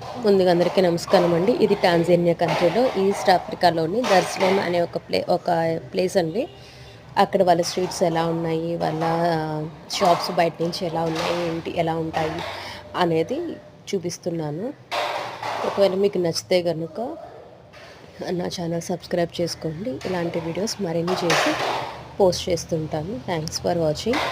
ముందుగా అందరికీ నమస్కారం అండి. ఇది టాంజేనియా కంట్రీలో ఈస్ట్ ఆఫ్రికాలోని దర్శనం అనే ఒక ప్లే ఒక ప్లేస్ అండి. అక్కడ వాళ్ళ స్ట్రీట్స్ ఎలా ఉన్నాయి వాళ్ళ షాప్స్ బయట నుంచి ఎలా ఉన్నాయి ఏంటి ఎలా ఉంటాయి అనేది చూపిస్తున్నాను. ఒకవేళ మీకు నచ్చితే కనుక నా ఛానల్ సబ్స్క్రైబ్ చేసుకోండి. ఇలాంటి వీడియోస్ మరిన్ని చేసి పోస్ట్ చేస్తుంటాను. Thanks for watching.